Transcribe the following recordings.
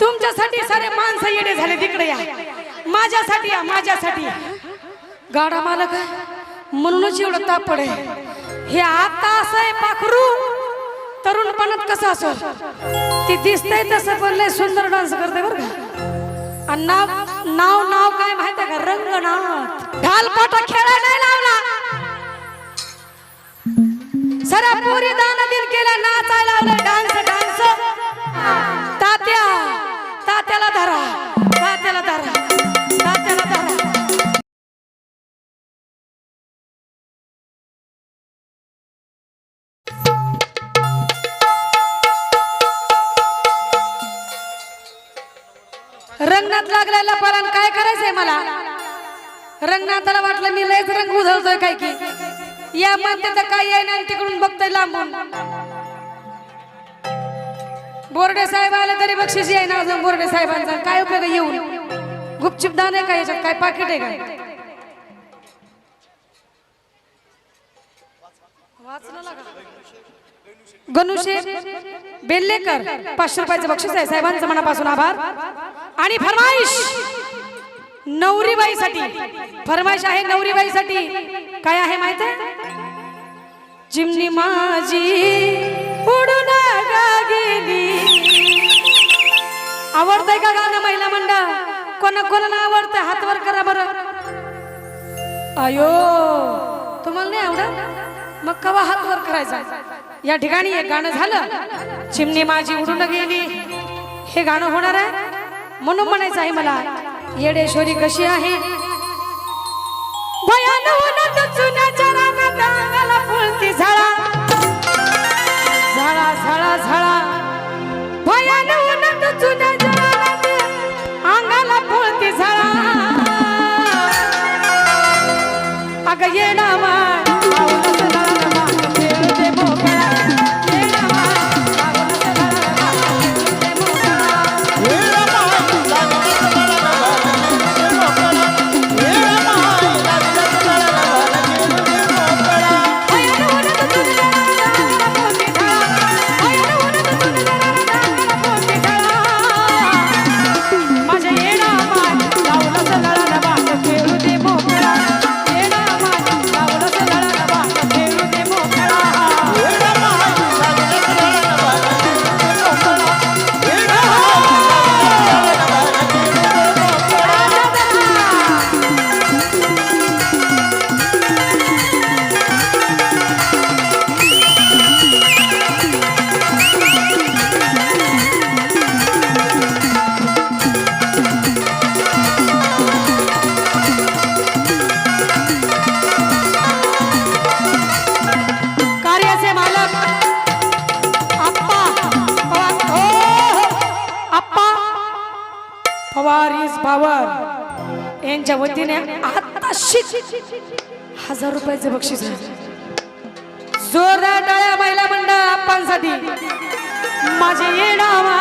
तुमच्यासाठी सारे माणसं येडे झाले तिकडे या. माझ्यासाठी या माझ्यासाठी. गाडा मालक म्हणूनच एवढं ताप आहे. हे आता असं आहे पाखरू. तरुणपणात कसं असं ती दिसतंय तसं पण लय सुंदर डान्स करते बरं का. आणि नाव नाव नाव काय माहिती आहे का? रंगनाथ. ढालपाटा खेळायला नाही लावला. सरा पोरी दाना दिल केला नाचायला लावलं डान्स डान्स तात्या तात्याला धरा तात्याला धरा तात्याला धरा. रंगनाथ लागलेला परान काय करायचंय मला? रंगनाथाला वाटलं मी लयच रंग उधळतोय काय की. या म्हणते तर काय आहे ना तिकडून बघतोय लांबून. बोर्डे साहेब आले तरी बक्षीस आहे ना अजून बोर्डे साहेबांचा. काय उपयोग येऊन? गुपचूप दान आहे का याच्यात? काय पाकिट आहे काय गणुशे बेल्लेकर पाचशे रुपयाचं बक्षीस आहे. साहेबांचं मनापासून आभार. आणि फरमाईश नवरीबाईसाठी. फरमाईश आहे नवरीबाईसाठी. काय आहे माहीत आहे? चिमणी माझी उडून गेली आवडतंय का गाणं महिला मंडळ? कोणा कोणाला आवडतंय? हातवर करा बरं. अयो तुम्हाला नाही आवडत? मग कवा हातवर करायचा? या ठिकाणी एक गाणं झालं. चिमणी माझी उडून गेली. हे गाणं होणार आहे? म्हणून म्हणायचं आहे मला येडेश्वरी कशी आहे? भयानक झाडा झाडा झाडा भयानक चुन्याच्या अंगाला फुलती झाडा अगं येणावा पावर यांच्या वतीने आता हजार रुपयाचे बक्षीस जोरदार टाळ्या महिला मंडळ आप्पांसाठी माझे येणार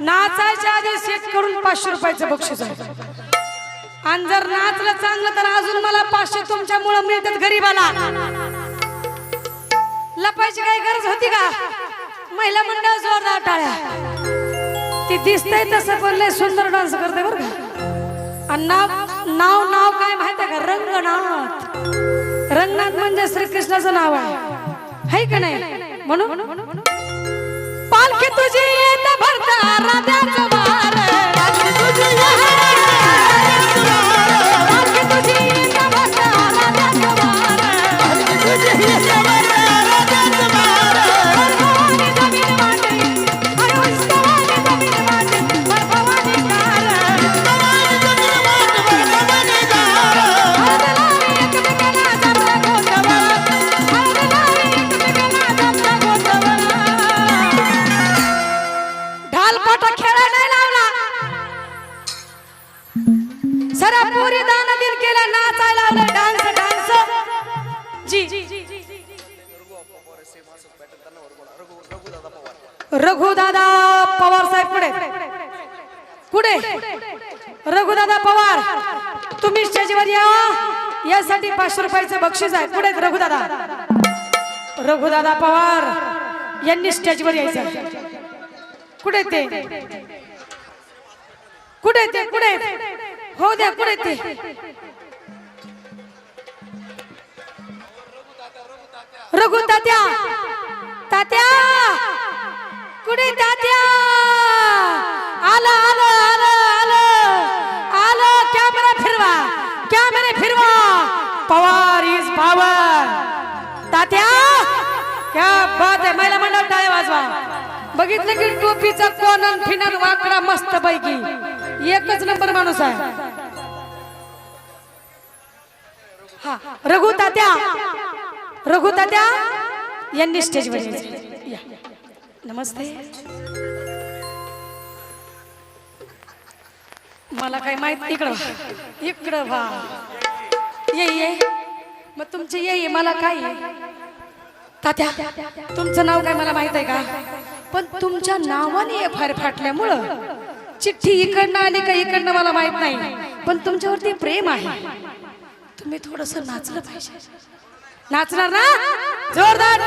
नाचायच्या आधी सेट करून पाचशे रुपयाचं बक्षीस आहे. आणि जर नाचलं चांगलं तर अजून मला पाचशे तुमच्यामुळे मिळतात गरीबाला. लपायची काही गरज होती का? महिला मंडळ जोरदार टाळ्या. ती दिसतंय तसं पण लय सुंदर डान्स करते बरं का. आणि नाव नाव नाव काय माहिती आहे का? रंगनाथ. रंगनाथ म्हणजे श्रीकृष्णाचं नाव आहे. है का नाही? म्हणून? पालखी तुझी येत भरता राधाचं वार. कुठे रघुदादा पवार तुम्ही स्टेजवर या यासाठी पाचशे रुपयाचं बक्षीस आहे. पुढे रघुदादा. रघुदादा पवार यांनी स्टेजवर यायचं कुठे ते? कुठे ते? कुठे? हो द्या कुठे ते? रघु तात्या. तात्या. कुठे तात्या? आला आला. बघितलं की टोपीचा कोणन फिनन वाकडा मस्त पैकी. एकच नंबर माणूस आहे. हा रघु तात्या. रघु तात्या यांनी स्टेजवर या. नमस्ते. मला काय माहीत इकडं इकडं वा ये ये. मग तुमचे ये मला काय तात्या तुमचं नाव काय? मला माहीत आहे का? पण तुमच्या नावाने एफ आय फाटल्यामुळं चिठ्ठी इकडनं आली का इकडनं मला माहीत नाही पण तुमच्यावरती प्रेम आहे. तुम्ही थोडस नाचलं पाहिजे. नाचणार ना? जोरदार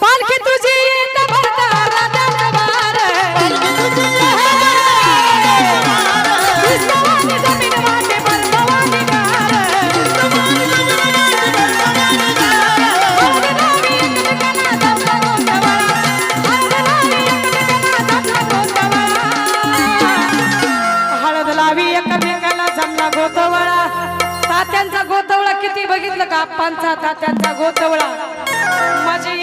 पालखी तुझी! एकमेकाला जमला गोतवळा. तात्यांचा गोतवळा किती बघितलं का आप्पांचा? तात्यांचा गोतवळा. माझे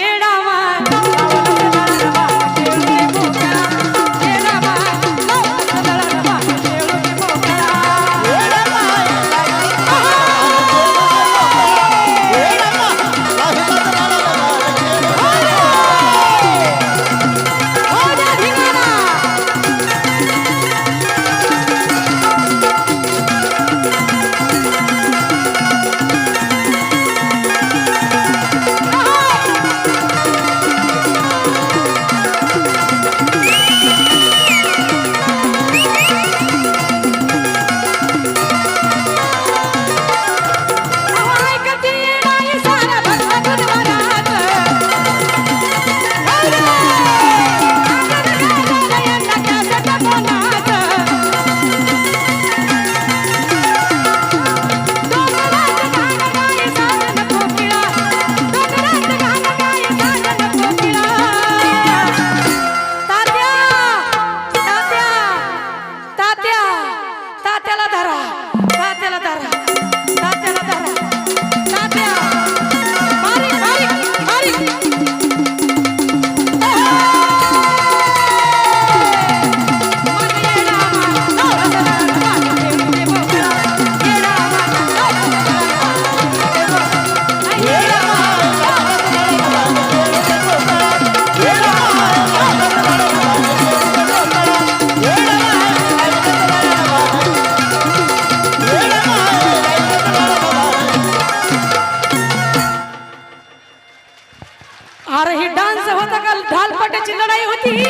ढालपटाची लढाई होती.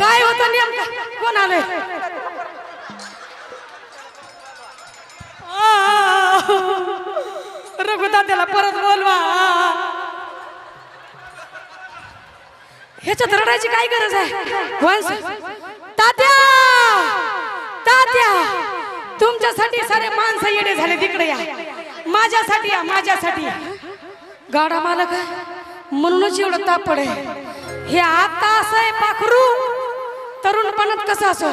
काय होत नेमका? कोण आले रघुदा त्याला परत बोलवा. ह्याच्यात रडायची काय गरज आहे? वंश तात्या तात्या तुमच्यासाठी सारे माणसं येणे झाले तिकडे या. माझ्यासाठी या माझ्यासाठी गाडा मालक. आहे म्हणूनच एवढं तापड आहे. हे आता असं आहे पाखरू तरुणपणात कसं असं